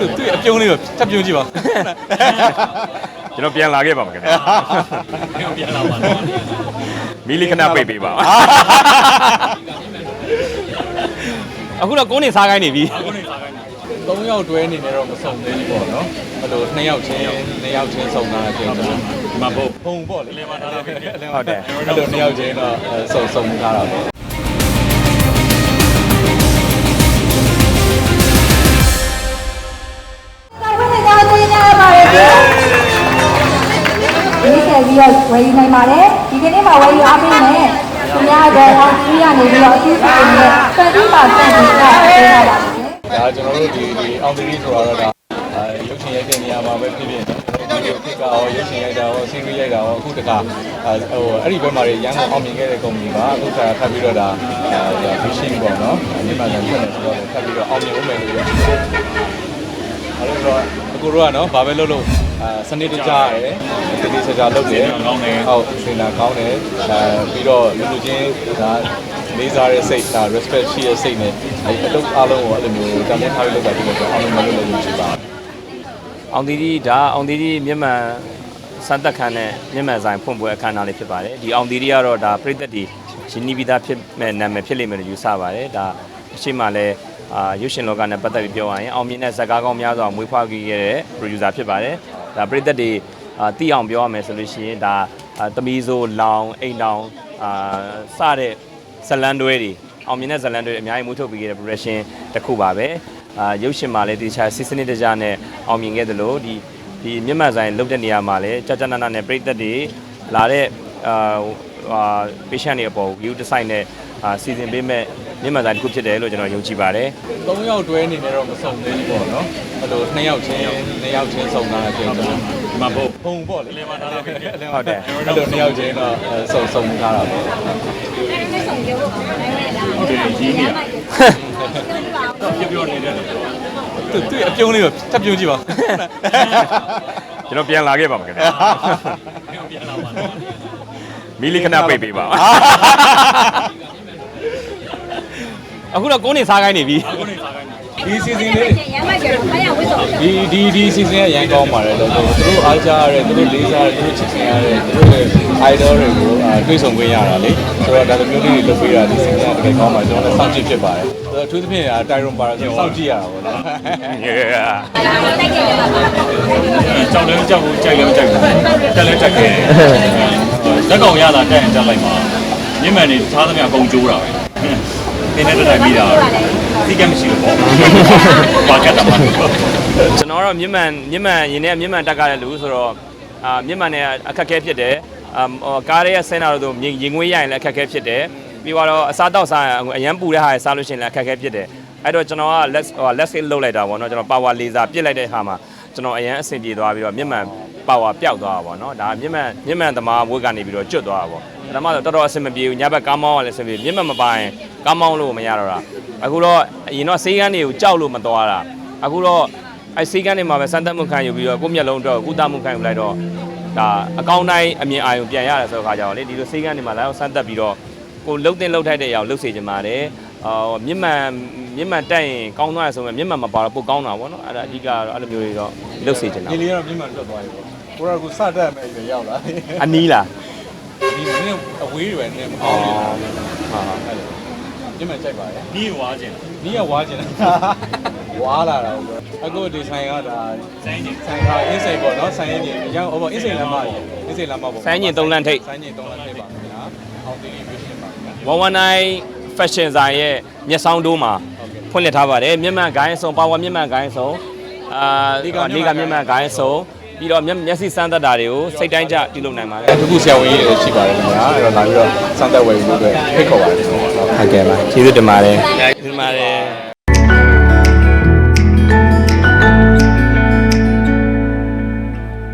သူသူ့အပြုံးလေးကိုထပ်ပြုံးကြည့်ပါကျွန်တော်ပြန်လာခဲ့ပါမယ်ခင်ဗျာပြန်လာပါတော့မီလီခဏပိတ်ပေးပါအခုတော့ကိုးနေစားခိုင်းနေပြီ၃ယောက်တွဲအနေနဲ့တော့မစုံသေးဘူးပေါ့နော်အဲ့လို၂ယောက်ချင်း၂ယောက်ချင်းစုံတာကျတော့ဒီမှာဘုံဘုံပေါ့လေလေမှာထားတာပဲဟုတ်တယ်အဲ့လို၂ယောက်ချင်းတော့စုံစုံထားတာပေါ့ ဆက်ပြီးတော့ဝယ်ယူနိုင်ပါတယ်ဒီကနေ့မှာဝယ်ယူအားပေးမယ်သူများတော့အောင်ကြီးရနေပြီးတော့အကျိုးပေးနေတဲ့20%ဒီကပေးရပါတယ်ဒါကျွန်တော်တို့ဒီဒီအောင်သီးဆိုတော့ဒါအဲရုပ်ရှင်ရိုက်တဲ့နေရာမှာပဲဖြစ်ဖြစ်ဒီလိုဖြစ်ကရောရုပ်ရှင်ရိုက်တာရောစီးရီးရိုက်တာရောအခုတခါအဲဟိုအဲ့ဒီဘက်မှာရန်ကုန်အောင်မြင်ခဲ့တဲ့ကုမ္ပဏီကအခုခါထပ်ပြီးတော့ဒါအဲ vision ပေါ့နော်မြန်မာနိုင်ငံဖြစ်နေဆိုတော့ထပ်ပြီးတော့အောင်မြင်ဦးမယ်လို့ပြောချင်တယ်အဲ့လိုတော့အခုတို့ကနော်ဘာပဲလုပ်လို့ အဲစနစ်တကျရတယ်တတိစကြလုပ်တယ်ကောင်းတယ်ဟုတ်စေနာကောင်းတယ်အဲပြီးတော့လူလူချင်းဒါလေးစားတဲ့စိတ်ဒါ respect ရှိတဲ့စိတ်နဲ့အဲအလုပ်အားလုံးကိုအဲ့လိုမျိုးတန်ဖိုးထားပြီးလုပ်တာဒီလိုဆိုအောင်လို့မလုပ်လို့ယူချင်ပါတယ်အောင်သီးကြီးဒါအောင်သီးကြီးမြန်မာစံတက်ခန်းနဲ့မြန်မာဆိုင်ဖွင့်ပွဲအခမ်းအနားလေးဖြစ်ပါတယ်ဒီအောင်သီးကြီးကတော့ဒါပြည်သက်ဒီရှင်နီးပြီးသားဖြစ်မဲ့နာမည်ဖြစ်လိမ့်မယ်လို့ယူဆပါတယ်ဒါအရှိမလဲအာရုပ်ရှင်လောကနဲ့ပတ်သက်ပြီးပြောရရင်အောင်မြင်တဲ့ဇာတ်ကားကောင်းများစွာမွေးဖွားခဲ့တဲ့ producer ဖြစ်ပါတယ် ဒါပြည်သက်ဒီအာတိအောင်ပြောရမယ်ဆိုလို့ရှိရင်ဒါအာသမီးဆိုလောင်အိမ်တောင်အာစတဲ့ဇလန်တွဲတွေအောင်မြင်တဲ့ဇလန်တွဲတွေအများကြီးမွေးထုတ်ပြီးခဲ့တဲ့ production တစ်ခုပါပဲအာရုပ်ရှင်မှာလည်းဒီချာစစ်စနစ်တကျနဲ့အောင်မြင်ခဲ့သလိုဒီဒီမြန်မာဆိုင်လုတ်တဲ့နေရာမှာလည်းကြာကြာနာနာနဲ့ပြည်သက်တွေလာတဲ့ အာအာ patient တွေအပေါ် view design နဲ့အာစီစဉ်ပေးမဲ့မြန်မာဆိုင်တစ်ခုဖြစ်တယ်လို့ကျွန်တော်ယုံကြည်ပါတယ်၃ယောက်တွဲအနေနဲ့တော့မစုံသေးဘူးပေါ့နော်အဲ့လို၂ယောက်ချင်း၂ယောက်ချင်းစုံတာကျတော့ဒီမှာဘုံဘုံပေါ့လေလေမှာထားတာပဲဟုတ်တယ်အဲ့လို၂ယောက်ချင်းတော့စုံစုံထားတာပေါ့ဟုတ်တယ်ကြီးနေရပြပြောနေတယ်သူသူ့အပြုံးလေးကိုထပ်ပြုံးကြည့်ပါကျွန်တော်ပြန်လာခဲ့ပါမယ်ခင်ဗျာပြန်လာပါတော့ မီလီခဏပိတ်ပေးပါအခုတော့ကိုးနေစားခိုင်းနေပြီဒီ season လေးရမ်းမိုက်ကြတော့ခါရဝစ်စော်ဒီဒီဒီ season ကရန်ကောင်းပါတယ်လို့သူတို့အားကြရတဲ့သူတို့လေးစားရတဲ့သူတို့ချစ်ခင်ရတဲ့သူတို့ရဲ့ idol တွေကိုတွေ့ဆုံခွင့်ရတာလေဆိုတော့ဒါလိုမျိုးလေးတွေလုပ်ပေးတာဒီ season ကတကယ်ကောင်းပါတယ်ကျွန်တော်လည်းစောင့်ကြည့်ဖြစ်ပါတယ်ဆိုတော့အထူးသဖြင့်တိုင်ရွန်ပါဆိုစောင့်ကြည့်ရတာပေါ့နော်တိုက်ကြရပါပါကြောက်လည်းကြောက်ဘူးကြိုက်လည်းကြိုက်ဘူးတက်လည်းတက်ခဲ့တယ် ဇက်ကောင်ရတာတက်ရင်တက်လိုက်ပါမြင့်မှန်နေသားသမျှအကုန်ကျိုးတာပဲသင်တဲ့တိုင်ပြီးတာဒီကမရှိလို့ပေါ့ဘာကတ်တာမှာကျွန်တော်တော့မြန်မာမြန်မာရင်ထဲကမြန်မာတက်ကြတဲ့လူဆိုတော့အာမြန်မာနဲ့အခက်အခဲဖြစ်တယ်အာဟိုကားရဲ့ဆင်းတာတော့မြင်ရင်ငွေးရရင်လည်းအခက်အခဲဖြစ်တယ်ပြီးတော့အစားတောက်စားရင်အရန်ပူတဲ့ဟာစားလို့ရှိရင်လည်းအခက်အခဲဖြစ်တယ်အဲ့တော့ကျွန်တော်က let's ဟို let's hit လုတ်လိုက်တာပေါ့နော်ကျွန်တော် power laser ပြစ်လိုက်တဲ့ဟာမှာကျွန်တော်အရန်အဆင်ပြေသွားပြီးတော့မြန်မာ power ပျောက်သွားတာပေါ့နော်ဒါမြန်မာမြန်မာသမားဘွေးကနေပြီးတော့ကျွတ်သွားတာပေါ့ပထမတော့တော်တော်အဆင်မပြေဘူးညဘက်ကားမောင်းရလဲအဆင်ပြေမြန်မာမပိုင်ကားမောင်းလို့မရတော့တာအခုတော့အရင်တော့ဆေးကန်းတွေကိုကြောက်လို့မသွားတာအခုတော့အဲစီကန်းနေမှာပဲစမ်းသပ်မှုခံယူပြီးတော့ကိုယ့်မျက်လုံးတော့ကုသမှုခံယူလိုက်တော့ဒါအကောင့်တိုင်းအမြင်အာရုံပြန်ရတယ်ဆိုတော့ခါကြတော့လေဒီလိုစီကန်းနေမှာလာအောင်စမ်းသပ်ပြီးတော့ကိုလှုပ်တင်လှုပ်ထိုက်တဲ့အရာကိုလှုပ်စေချင်ပါတယ်အော်မြင့်မှန်မြင့်မှန်တက်ရင်ကောင်းသွားရဆိုရင်မြင့်မှန်မပါတော့ပိုကောင်းတာပေါ့နော်အဲ့ဒါအဓိကတော့အဲ့လိုမျိုးတွေတော့လှုပ်စေချင်တာဒီလေးကတော့မြန်မာလွတ်သွားပြီပေါ့ ကိုရကစတတ်မဲ့ရွယ်ရောက်လာဒီအနီးလားနည်းအဝေးတွေပဲနည်းမကောင်းဘူးဟာမြန်မာကြိုက်ပါရဲ့ဒီဝါကျင်နီးကဝါကျင်ဝါလာတာပေါ့အခုဒီဆိုင်ကဒါဆိုင်ကျင်ဆိုင်ကအင်းစိန်ပေါ့နော်ဆိုင်ရင်ကြီးရန်ဟိုပေါ့အင်းစိန်လမ်းမကြီးအင်းစိန်လမ်းမပေါ့ဆိုင်းညင်သုံးလန့်ထိပ်ဆိုင်ရင်သုံးလမ်းထိပ်ပါခင်ဗျာအောင်တီးပြီးရှင်းပါခင်ဗျာ 119 fashion ဆိုင်ရဲ့မျက်စောင်းတိုးမှာဖွင့်လှစ်ထားပါတယ်မြင့်မှန်ဂိုင်းစုံပါဝါမြင့်မှန်ဂိုင်းစုံအာနေကမြင့်မှန်ဂိုင်းစုံ ပြီးတော့မျက်စိစမ်းသပ်တာတွေကိုစိတ်တိုင်းကြပြုလုပ်နိုင်ပါတယ်တခုဆရာဝန်ကြီးတွေရှိပါတယ်ခင်ဗျာအဲ့တော့လာပြီးတော့စမ်းသပ်ဝယ်ယူလို့ပဲဖိတ်ခေါ်ပါတယ်ဟုတ်ဟုတ်ကဲ့ပါကျေးဇူးတင်ပါတယ်ကျေးဇူးတင်ပါတယ်